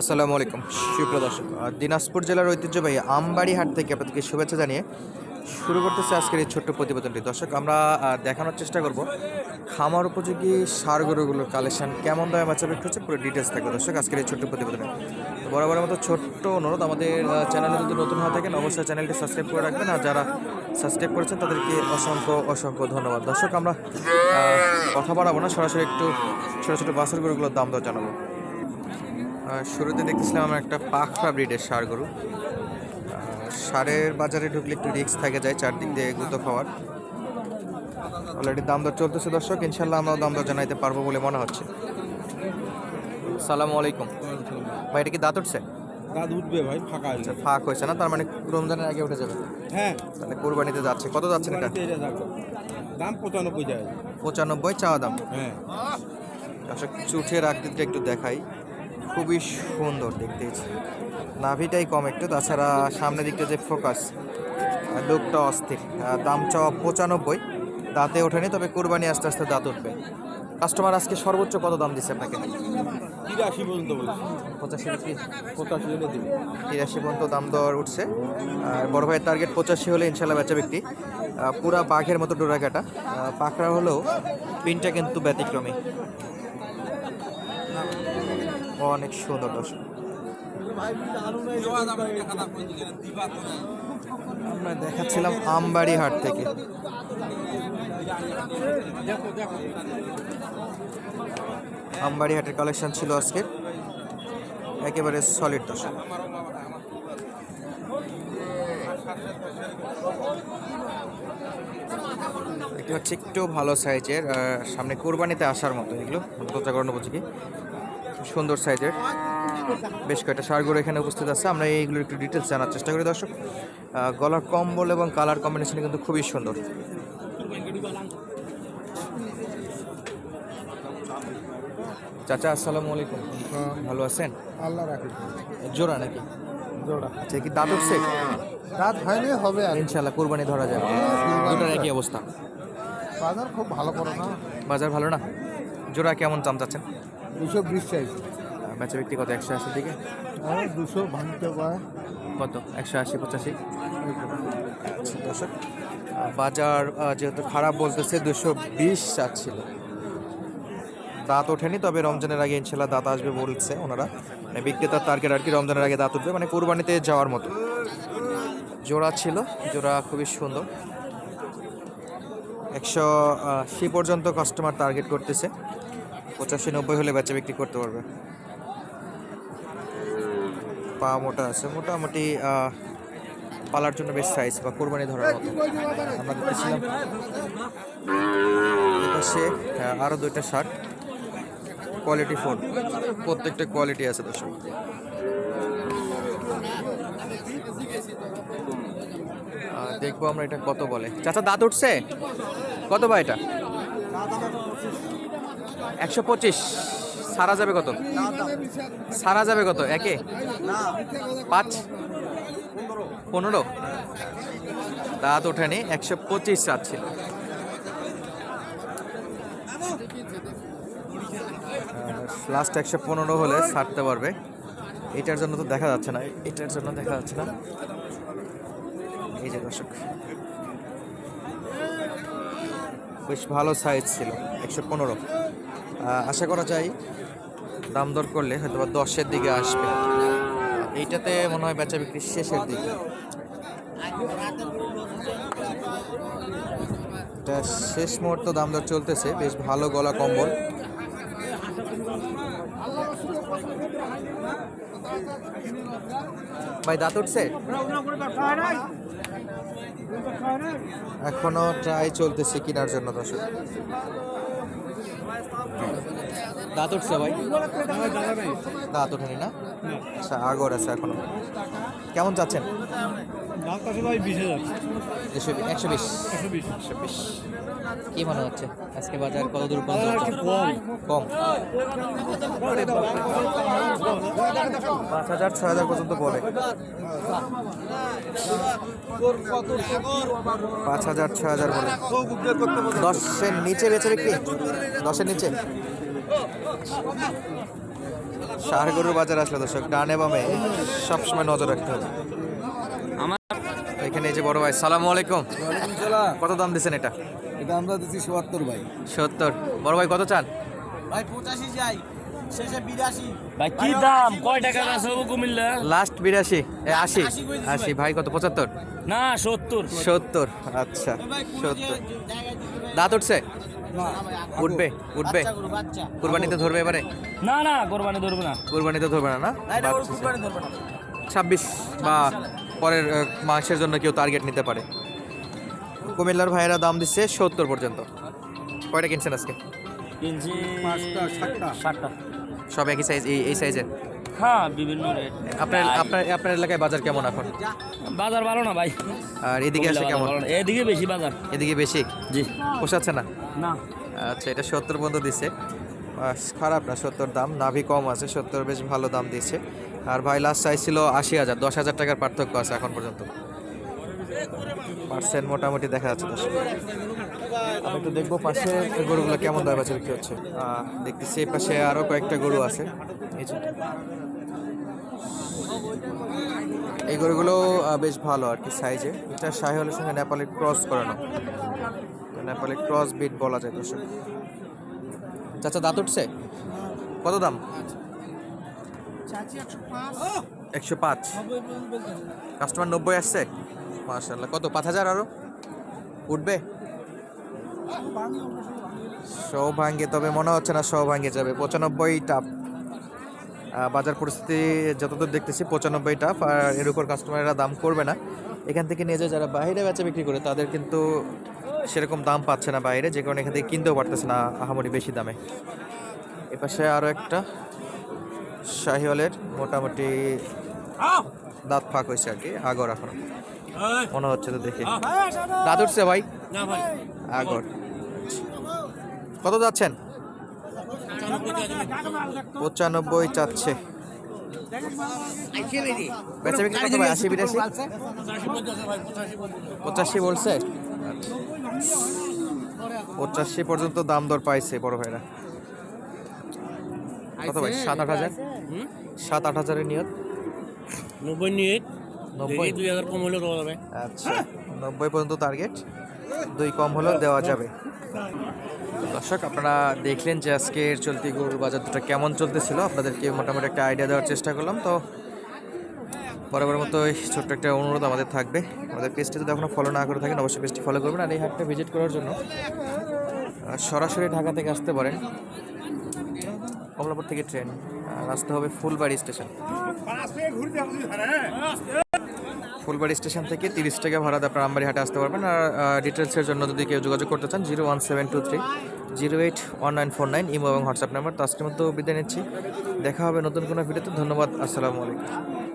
আসসালামু আলাইকুম। সুপ্রিয় দর্শক দিনাজপুর জেলার ঐতিহ্যবাহী আমবাড়ি হাট থেকে আপনাদেরকে শুভেচ্ছা জানিয়ে শুরু করতেছে আজকের এই ছোট্ট প্রতিবেদনটি। দর্শক, আমরা দেখানোর চেষ্টা করব খামার উপযোগী সার গরুগুলোর কালেকশন কেমন দামে বাচ্চা হচ্ছে পুরো ডিটেলস থাকবে। দর্শক, আজকের এই ছোট্ট প্রতিবেদনে বরাবরের মতো ছোট্ট অনুরোধ, আমাদের চ্যানেলে যদি নতুন হয়ে থাকেন, অবশ্যই চ্যানেলটি সাবস্ক্রাইব করে রাখবেন আর যারা সাবস্ক্রাইব করেছেন, তাদেরকে অসংখ্য অসংখ্য ধন্যবাদ। দর্শক, আমরা কথা বাড়াবো না, সরাসরি একটু ছোটো ছোটো বাসের গরুগুলোর দাম দর জানাব। শুরুতে দেখতেছিলাম আমরা একটা পাখরা ব্রিডের সার গরু। সারের বাজারে ঢুকলে একটু রিস্ক থাকে যায় চারদিক দিয়ে গুঁতো খাওয়ার। অলরেডি দাম দর চলতেছে দর্শক ইনশাল্লাহ আমরাও দাম দর জানাইতে পারব বলে মনে হচ্ছে। সালামু আলাইকুম। ভাই এটা কি দাঁত উঠছে? দাঁত উঠবে ভাই ফাঁকা আছে। আচ্ছা ফাঁক হয়েছে না? তার মানে রমজানের আগে উঠে যাবে? হ্যাঁ। তাহলে কোরবানিতে যাচ্ছে। কত যাচ্ছেন এটা? দাম পঁচানব্বই যায়। পঁচানব্বই চাওয়া দাম? হ্যাঁ। দর্শক চুঠের আকৃতিটা একটু দেখাই। খুবই সুন্দর দেখতে। নাভিটাই কম একটু তাছাড়া সামনের দিকটা যে ফোকাস লুকটা অস্থির। দাম চাওয়া পঁচানব্বই দাঁতে ওঠেনি তবে কোরবানি আস্তে আস্তে দাঁত উঠবে। কাস্টমার আজকে সর্বোচ্চ কত দাম দিচ্ছে আপনাকে? তিরাশি পর্যন্ত পঁচাশি পঁচাশি তিরাশি পর্যন্ত দাম দর উঠছে। আর বড় ভাইয়ের টার্গেট পঁচাশি হলে ইনশাল্লাহ বেচা ব্যক্তি পুরা বাঘের মতো ডোরা কাটা। পাখরা হলেও পিনটা কিন্তু ব্যতিক্রমী। অনেক সুন্দর দর্শক। আমরা দেখাচ্ছিলাম আমবাড়ি হাট থেকে। আমবাড়ি হাটের কালেকশন ছিল আজকে। একেবারে সলিড দর্শক। এটি হচ্ছে একটু ভালো সাইজের সামনে কোরবানিতে আসার মতো এগুলো। প্রচাকরণ উপযোগী সুন্দর সাইজের। বেশ কয়েকটা সারগুলো এখানে উপস্থিত আছে। আমরা এইগুলোর একটু ডিটেলস জানার চেষ্টা করি দর্শক। গলার কম্বল এবং কালার কম্বিনেশন কিন্তু খুবই সুন্দর। চাচা আসসালামু আলাইকুম। ভালো আছেন? আল্লাহ রাখি জোড়া নাকি? জোড়া। আচ্ছা কি দাঁত উঠছে? রাত হয়নি হবে আর ইনশাল্লাহ কোরবানি ধরা যাবে। দুটার একই অবস্থা। বাজার খুব ভালো করে না? বাজার ভালো না? জোড়া কেমন দাম চাচ্ছেন? দুশো বিশ চাইছে বেচা বিক্রি কত? একশো আশির দিকে? দুশো ভাঙতে পারে কত? একশো আশি পঁচাশি? আচ্ছা দর্শক বাজার যেহেতু খারাপ বলতেছে দুশো বিশ চাচ্ছিল দাঁত ওঠেনি তবে রমজানের আগে ইনশাল্লাহ দাঁত আসবে বলছে ওনারা। মানে বিক্রেতার টার্গেট আর কি রমজানের আগে দাঁত উঠবে। মানে কোরবানিতে যাওয়ার মতো। জোড়া ছিল জোড়া খুবই সুন্দর। একশো আশি পর্যন্ত কাস্টমার টার্গেট করতেছে। পঁচাশি নব্বই হলে বেচা বিক্রি করতে পারবে। পা মোটা আছে। মোটামুটি পালার জন্য বেশ সাইজ বা কোরবানি ধরার মতো। আমরা দেখতেছিলাম সে আরও দুইটা শার্ট কোয়ালিটি ফোন প্রত্যেকটা কোয়ালিটি আছে দর্শক। দেখব আমরা এটা কত বলে। চাচা, দাঁত উঠছে? কত বা এটা? একশো পঁচিশ। সারা যাবে কত? সারা যাবে কত? একে? পাঁচ? পনেরো? দাঁত ওঠেনি, একশো পঁচিশ চাচ্ছিল লাস্ট একশো পনেরো হলে ছাড়তে পারবে। এটার জন্য তো দেখা যাচ্ছে না, এটার জন্য দেখা যাচ্ছে না। এই যে দর্শক। বেশ ভালো সাইজ ছিল, একশো পনেরো। আশা করা যায় দাম দর করলে হয়তো বা দশের দিকে আসবে। এইটাতে মনে হয় বেচা বিক্রি শেষের দিকে। শেষ মুহূর্ত দাম দর চলতেছে, বেশ ভালো গলা কম্বল। ভাই, দাঁত উঠছে? এখনও ট্রাই চলতেছে কেনার জন্য দর্শক। দাঁত উঠছে ভাই? দাঁত ওঠেনি না? আচ্ছা আগর আছে এখনও। কেমন যাচ্ছেন দাম কাছে ভাই বিশ হাজার। একশো বিশ। একশো বিশ। একশো বিশ। কি মনে হচ্ছে? আজকে বাজার কত দূর পর্যন্ত কম কম। পাঁচ হাজার ছয় হাজার পর্যন্ত বলে পাঁচ হাজার ছয় হাজার বলে দশের নিচে বেচে বিক্রি? দশের নিচে? সার গরুর বাজার আসলে দর্শক ডানে বামে। সবসময় নজর রাখতে হবে। এখানে এই যে বড় ভাই সালাম আলাইকুম। কত দাম দিচ্ছেন এটা? এটা আমরা দিচ্ছি সত্তর ভাই। সত্তর। বড় ভাই কত চান? ভাই পঁচাশি যাই শেষে বিরাশি। ভাই কি দাম? কয় টাকা আছে কুমিল্লা? লাস্ট বিরাশি। আশি। ভাই। কত? পঁচাত্তর? না সত্তর। সত্তর। আচ্ছা সত্তর। দাঁত উঠছে? উঠবে উঠবে। বাচ্চা গরু, বাচ্চা। কুরবানিতে ধরবে এবারে? না না কোরবানি ধরবো না। কুরবানিতে ধরবে না না। ছাব্বিশ বা পরের মাসের জন্য কেউ টার্গেট নিতে পারে। কুমিল্লার ভাইয়েরা দাম দিচ্ছে সত্তর পর্যন্ত। কয়টা কিনছেন আজকে? কিনছি পাঁচটা, সাতটা। সাতটা। সব একই সাইজ এই এই সাইজের হ্যাঁ বিভিন্ন রেট আপনার আপনার আপনার এলাকায় বাজার কেমন এখন? বাজার ভালো না ভাই। আর এদিকে আসে কেমন। এদিকে বেশি বাজার। এদিকে বেশি? জি। পোষাচ্ছে না? না। আচ্ছা এটা সত্তর পর্যন্ত দিচ্ছে। খারাপ না, সত্তর দাম। নাভি কম আছে, সত্তর বেশ ভালো দাম দিয়েছে। আর ভাই লাস্ট চাইছিল আশি হাজার, দশ হাজার টাকার পার্থক্য আছে এখন পর্যন্ত। পার্সেন্ট মোটামুটি দেখা যাচ্ছে আমি একটু দেখব পাশে গরুগুলো কেমন দাম আছে, বিক্রি হচ্ছে। দেখতেছি এই পাশে আরও কয়েকটা গরু আছে। এই গরুগুলো বেশ ভালো আর কি সাইজে এটা শাহিওয়ালের সঙ্গে নেপালি ক্রস করানো। তো নেপালি ক্রস বিট বলা যায় দর্শক। চাচা দাঁত উঠছে? কত দাম? একশো পাঁচ। কাস্টমার নব্বই আসছে? মার্শাল্লাহ কত, পাঁচ হাজার আরও? উঠবে? শো ভাঙ্গে তবে মনে হচ্ছে না শো ভাঙ্গে যাবে। পঁচানব্বই টাপ। বাজার পরিস্থিতি যতদূর দেখতেছি, পঁচানব্বই টাপ, আর এর উপর কাস্টমাররা দাম করবে না। এখান থেকে নিয়ে যায়, যারা বাইরে বেচা বিক্রি করে, তাদের কিন্তু সেরকম দাম পাচ্ছে না বাইরে, যে কারণে এখান থেকে কিনতেও পারতেছে না আহামরি বেশি দামে। এপাশে আরও একটা, শাহিওয়ালের মোটামুটি দাঁত ফাঁক হয়েছে আর কি, আগর এখন। মনে হচ্ছে তো দেখে। দাঁত উঠছে ভাই? আগর। কত যাচ্ছেন? পঁচানব্বই চাচ্ছে। বেচা বিক্রি কত ভাই? আশি বিরাশি? পঁচাশি বলছে। পঁচাশি পর্যন্ত দাম দর পাইছে বড় ভাইরা। কত ভাই? সাত আট হাজার? সাত আট হাজারের নিয়ত? নব্বই নিয়ে নব্বই? দুই হাজার কম হলেও দেওয়া যাবে। আচ্ছা। নব্বই পর্যন্ত টার্গেট দুই কম হলেও দেওয়া যাবে। দর্শক, আপনারা দেখলেন যে আজকের চলতি গরুর বাজার দুটো কেমন চলতেছিল। আপনাদেরকে মোটামুটি একটা আইডিয়া দেওয়ার চেষ্টা করলাম। তো বরাবর মতো এই ছোট্ট একটা অনুরোধ আমাদের থাকবে। আমাদের পেজটি যদি এখনও ফলো না করে থাকেন, অবশ্যই পেজটি ফলো করবেন আর এই হাটটা ভিজিট করার জন্য সরাসরি ঢাকা থেকে আসতে পারেন। কমলাপুর থেকে ট্রেন আর আসতে হবে ফুলবাড়ি স্টেশন ফুলবাড়ি স্টেশন থেকে তিরিশ টাকা ভাড়া আপনার আমবাড়ি হাটে আসতে পারবেন। আর ডিটেলসের জন্য যদি কেউ যোগাযোগ করতে চান, zero one seven two three, zero eight one nine four nine, imo এবং হোয়াটসঅ্যাপ নাম্বার। তো আজকের মতো বিদায় নিচ্ছি। দেখা হবে নতুন কোনো ভিডিওতে। ধন্যবাদ। আসসালামু আলাইকুম।